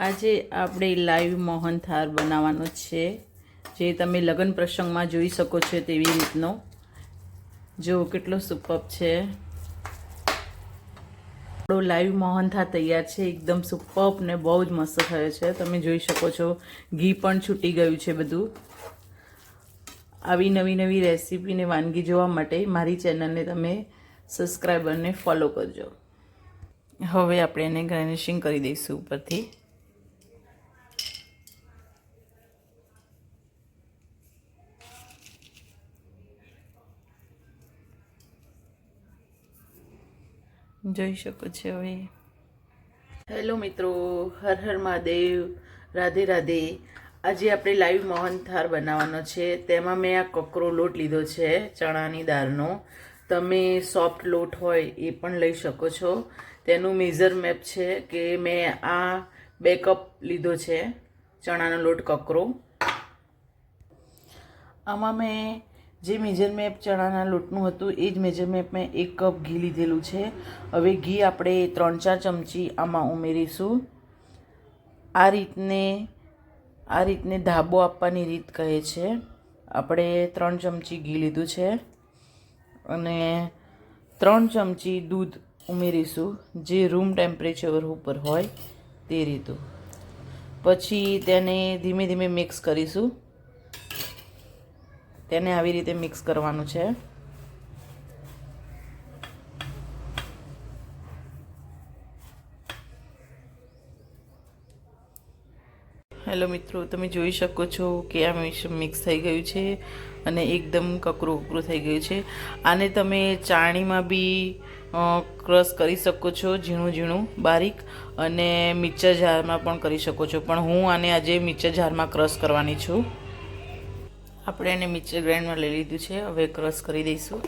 આજે આપણે લાઈવ મોહનથાળ બનાવવાનો છે. જે તમે લગ્ન પ્રસંગમાં જોઈ શકો છો તેવી રીતનો. જો કેટલો સુપર છે. આપણો લાઈવ મોહનથાળ તૈયાર છે. એકદમ સુપર ને બહુ જ મસ્ત થયો છે. તમે જોઈ શકો છો, ઘી પણ છૂટી ગયું છે બધું. આવી નવી નવી રેસીપી ને વાનગી જોવા માટે મારી ચેનલને તમે સબસ્ક્રાઈબરને ફોલો કરજો. હવે આપણે એને ગાર્નિશિંગ કરી દઈશું ઉપરથી. જોઈ શકો છો હવે. હેલો મિત્રો, હર હર મહાદેવ, રાધે રાધે. આજે આપણે લાઈવ મોહનથાળ બનાવવાનો છે. તેમાં મેં આ કકરો લોટ લીધો છે, ચણાની દાળનો. તમે સોફ્ટ લોટ હોય એ પણ લઈ શકો છો. તેનું મેઝર મેપ છે કે મેં આ બે કપ લીધો છે, ચણાનો લોટ કકરો. આમાં મેં જે મેજર મેપ ચણાના લોટનું હતું, એ જ મેજર મેપ મેં એક કપ ઘી લીધેલું છે. હવે ઘી આપણે ત્રણ ચાર ચમચી આમાં ઉમેરીશું. આ રીતને આ રીતને ધાબો આપવાની રીત કહે છે. આપણે ત્રણ ચમચી ઘી લીધું છે. અને ત્રણ ચમચી દૂધ ઉમેરીશું, જે રૂમ ટેમ્પરેચર ઉપર હોય તે રીતું પછી તેને ધીમે ધીમે મિક્સ કરીશું. તેને આવી રીતે મિક્સ કરવાનું છે. હેલો મિત્રો, તમે જોઈ શકો છો કે આ મિક્સ થઈ ગયું છે અને એકદમ કકરું કકરું થઈ ગયું છે. આને તમે ચાણીમાં બી ક્રશ કરી શકો છો ઝીણું ઝીણું બારીક અને મિક્સર જારમાં પણ કરી શકો છો. પણ હું આને આજે મિક્સર જારમાં ક્રશ કરવાની છું. આપણે એને મિક્સર ગ્રાઇન્ડમાં લઈ લીધું છે. હવે ક્રશ કરી દઈશું.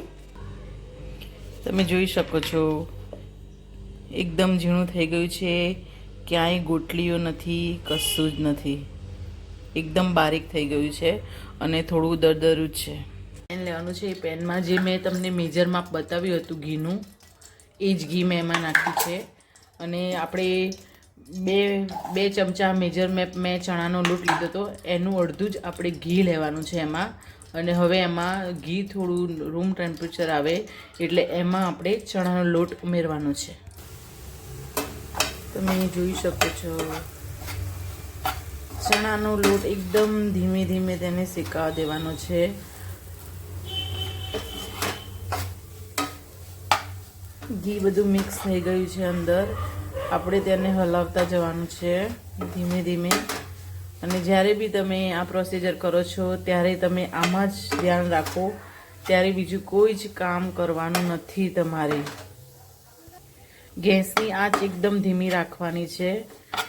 તમે જોઈ શકો છો, એકદમ ઝીણું થઈ ગયું છે. ક્યાંય ગોટલીઓ નથી, કશું જ નથી. એકદમ બારીક થઈ ગયું છે અને થોડું દરદરું જ છે. પેન લેવાનું છે એ પેનમાં. જે મેં તમને મેજર માપ બતાવ્યું હતું ઘીનું, એ જ ઘી મેં એમાં નાખ્યું છે. અને આપણે બે બે ચમચા મેજર મેપ મેં ચણાનો લોટ લીધો હતો એનું અડધું જ આપણે ઘી લેવાનું છે એમાં. અને હવે એમાં ઘી થોડું રૂમ ટેમ્પરેચર આવે એટલે એમાં આપણે ચણાનો લોટ ઉમેરવાનો છે. તમે જોઈ શકો છો. ચણાનો લોટ એકદમ ધીમે ધીમે તેને શેકાવા દેવાનો છે. ઘી બધું મિક્સ થઈ ગયું છે અંદર. આપણે તેને હલાવતા જવાનું છે ધીમે ધીમે. અને જ્યારે બી તમે આ પ્રોસિજર કરો છો, ત્યારે તમે આમાં જ ધ્યાન રાખો. ત્યારે બીજું કોઈ જ કામ કરવાનું નથી તમારે. ગેસની આંચ એકદમ ધીમી રાખવાની છે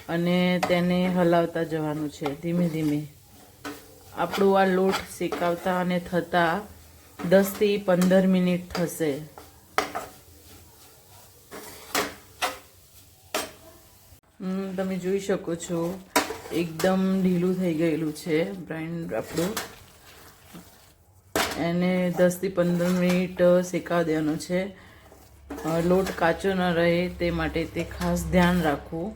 અને તેને હલાવતા જવાનું છે ધીમે ધીમે. આપણું આ લોટ શેકાવતા અને થતાં દસથી પંદર મિનિટ થશે. તમે જોઈ શકો છો, એકદમ ઢીલું થઈ ગયેલું છે બ્રાઇન્ડ આપણું. એને દસથી પંદર મિનિટ શેકાવા દેવાનો છે. લોટ કાચો ન રહે તે માટે તે ખાસ ધ્યાન રાખવું.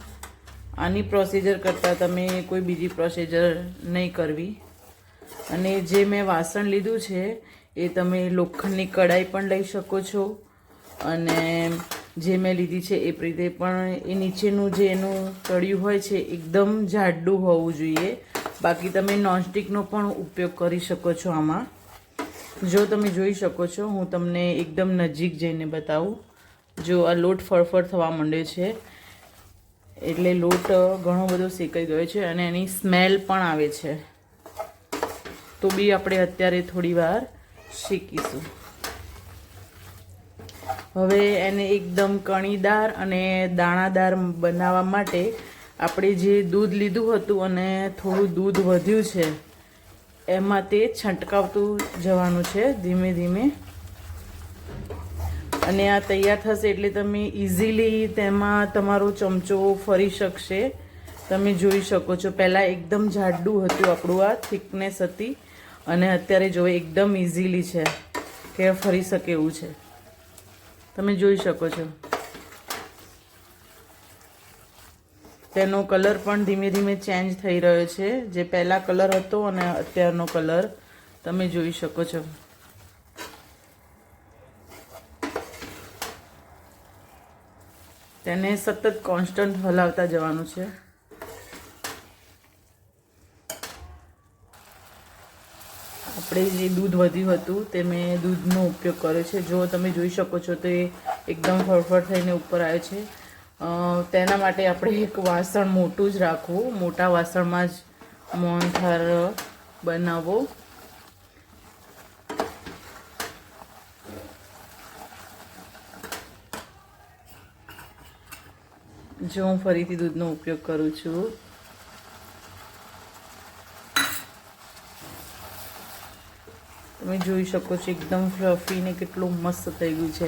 આની પ્રોસિજર કરતાં તમે કોઈ બીજી પ્રોસિજર નહીં કરવી. અને જે મેં વાસણ લીધું છે, એ તમે લોખંડની કડાઈ પણ લઈ શકો છો. અને જે મેં લીધી છે એ રીતે, પણ એ નીચેનું જે એનું તળિયું હોય છે, એકદમ જાડું હોવું જોઈએ. બાકી તમે નોનસ્ટિકનો પણ ઉપયોગ કરી શકો છો આમાં. જો તમે જોઈ શકો છો, હું તમને એકદમ નજીક જઈને બતાવું. જો આ લોટ ફરફર થવા માંડ્યો છે, એટલે લોટ ઘણો બધો શેકાઈ ગયો છે અને એની સ્મેલ પણ આવે છે. તો બી આપણે અત્યારે થોડી વાર શેકીશું. હવે એને એકદમ કણીદાર અને દાણાદાર બનાવવા માટે આપણે જે દૂધ લીધું હતું અને થોડું દૂધ વધ્યું છે, એમાં તે છંટકાવતું જવાનું છે ધીમે ધીમે. અને આ તૈયાર થશે એટલે તમે ઇઝીલી તેમાં તમારો ચમચો ફરી શકશે. તમે જોઈ શકો છો, પહેલાં એકદમ જાડું હતું આપણું આ થિકનેસ હતી. અને અત્યારે જો એકદમ ઇઝીલી છે, કે ફરી શકે એવું છે. તમે જોઈ શકો છો. તેનો કલર પણ ધીમે ધીમે ચેન્જ થઈ રહ્યો છે. જે પહેલાં કલર હતો અને અત્યારનો કલર તમે જોઈ શકો છો. તેને સતત કોન્સ્ટન્ટ હલાવતા જવાનું છે. આપણે જે દૂધ વધ્યું હતું તે મેં દૂધનો ઉપયોગ કર્યો છે. જો તમે જોઈ શકો છો તે એકદમ ફળફળ થઈને ઉપર આવે છે. તેના માટે આપણે એક વાસણ મોટું જ રાખવું. મોટા વાસણમાં જ મોહનથાળ બનાવવો. જો હું ફરીથી દૂધનો ઉપયોગ કરું છું. તમે જોઈ શકો છો એકદમ ફ્લફી ને કેટલું મસ્ત થઈ ગયું છે.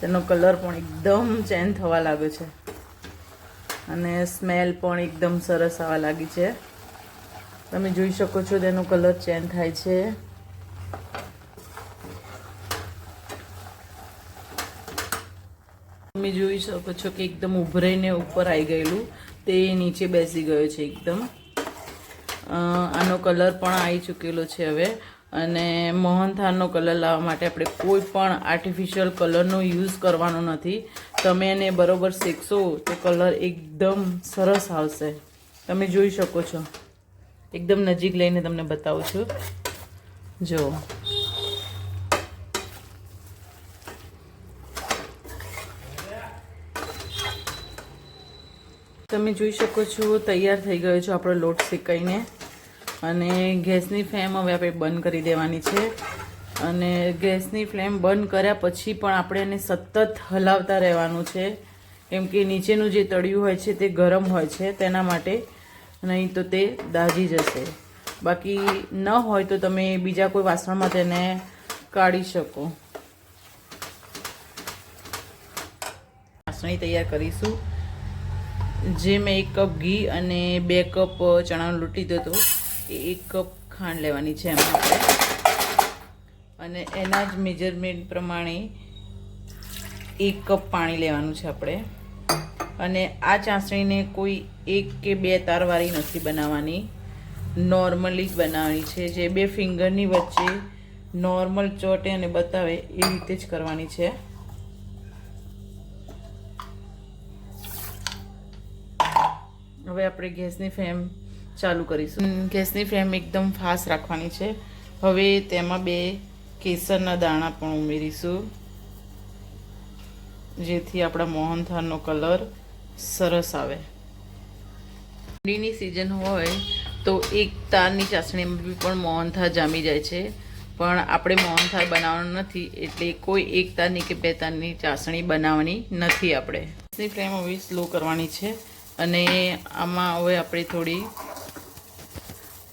તેનો કલર પણ એકદમ ચેન્જ થવા લાગ્યો છે. અને સ્મેલ પણ એકદમ સરસ આવવા લાગી છે. તમે જોઈ શકો છો તેનો કલર ચેન્જ થાય છે. તમે જોઈ શકો છો કે એકદમ ઉભરાઈને ઉપર આવી ગયેલું. તે નીચે બેસી ગયો છે એકદમ. આનો કલર પણ આવી ચૂકેલો છે હવે. અને મોહનથાળનો કલર લાવવા માટે આપણે કોઈ પણ આર્ટિફિશિયલ કલરનો યુઝ કરવાનો નથી. તમે એને બરોબર શેકશો તો કલર એકદમ સરસ આવશે. તમે જોઈ શકો છો. એકદમ નજીક લઈને તમને બતાવું છું. જો તમે જોઈ શકો છો, તૈયાર થઈ ગયો છે આપણો લોટ શેકાઈને. અને ગેસની ફ્લેમ હવે આપણે બંધ કરી દેવાની છે. અને ગેસની ફ્લેમ બંધ કર્યા પછી પણ આપણે એને સતત હલાવતા રહેવાનું છે. કેમ કે નીચેનું જે તળિયું હોય છે તે ગરમ હોય છે તેના માટે નહીં તો તે દાઝી જશે. બાકી ન હોય તો તમે બીજા કોઈ વાસણમાં તેને કાઢી શકો. વાસણી તૈયાર કરીશું. જે મેં એક કપ ઘી અને બે કપ ચણાનો લૂંટી દીધો હતો. એ એક કપ ખાંડ લેવાની છે એમાં આપણે અને એના જ મેજરમેન્ટ પ્રમાણે એક કપ પાણી લેવાનું છે આપણે. અને આ ચાસણીને કોઈ એક કે બે તારવાળી નથી બનાવવાની. નોર્મલી જ બનાવવાની છે. જે બે ફિંગરની વચ્ચે નોર્મલ ચોટે અને બતાવે એ રીતે જ કરવાની છે. હવે આપણે ગેસની ફ્લેમ ચાલુ કરીશું. ગેસની ફ્લેમ એકદમ ફાસ્ટ રાખવાની છે. હવે તેમાં બે કેસરના દાણા પણ ઉમેરીશું. જેથી આપણા મોહનથાળનો કલર સરસ આવે. ઠંડીની સિઝન હોય તો એક તારની ચાસણીમાં બી પણ મોહનથાળ જામી જાય છે. પણ આપણે મોહનથાળ બનાવવાનું નથી, એટલે કોઈ એક તારની કે બે તારની ચાસણી બનાવવાની નથી આપણે. ફ્લેમ હવે સ્લો કરવાની છે અને આમાં હવે આપણે થોડી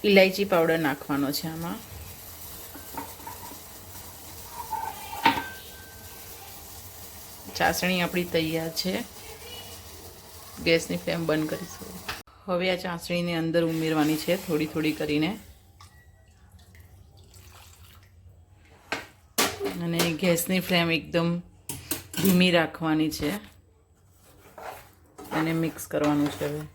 ઇલાયચી પાવડર નાખવાનો છે આમાં. ચાસણી આપણી તૈયાર છે. ગેસની ફ્લેમ બંધ કરીશું. હવે આ ચાસણીને અંદર ઉમેરવાની છે થોડી થોડી કરીને. અને ગેસની ફ્લેમ એકદમ ધીમી રાખવાની છે. અને મિક્સ કરવાનું છે હવે.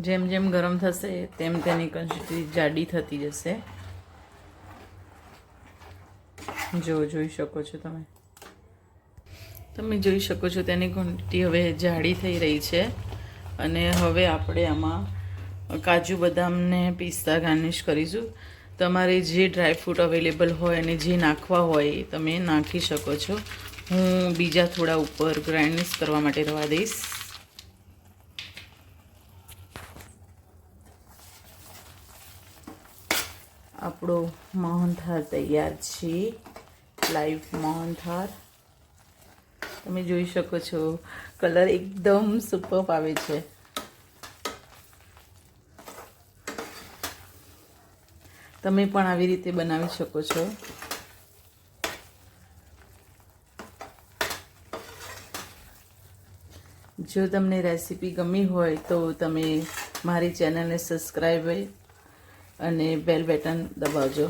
જેમ જેમ ગરમ થશે, તેમ તેની કન્સિસ્ટન્સી જાડી થતી જશે. જો, જોઈ શકો છો તમે. તમે જોઈ શકો છો તેની ક્વોન્ટિટી હવે જાડી થઈ રહી છે. અને હવે આપણે આમાં કાજુ બદામને પિસ્તા ગાર્નિશ કરીશું. તમારે જે ડ્રાયફ્રૂટ અવેલેબલ હોય અને જે નાખવા હોય તમે નાખી શકો છો. હું બીજા થોડા ઉપર ગ્રાઇન્ડ કરવા માટે રવા દઈશ. આપણો મોહનથાળ તૈયાર છે. લાઈવ મોહનથાળ. તમે જોઈ શકો છો, કલર એકદમ સુપર આવે છે. તમે પણ આવી રીતે બનાવી શકો છો. જો તમને રેસીપી ગમી હોય તો તમે મારી ચેનલને સબસ્ક્રાઈબ અને બેલ બેટન દબાવજો.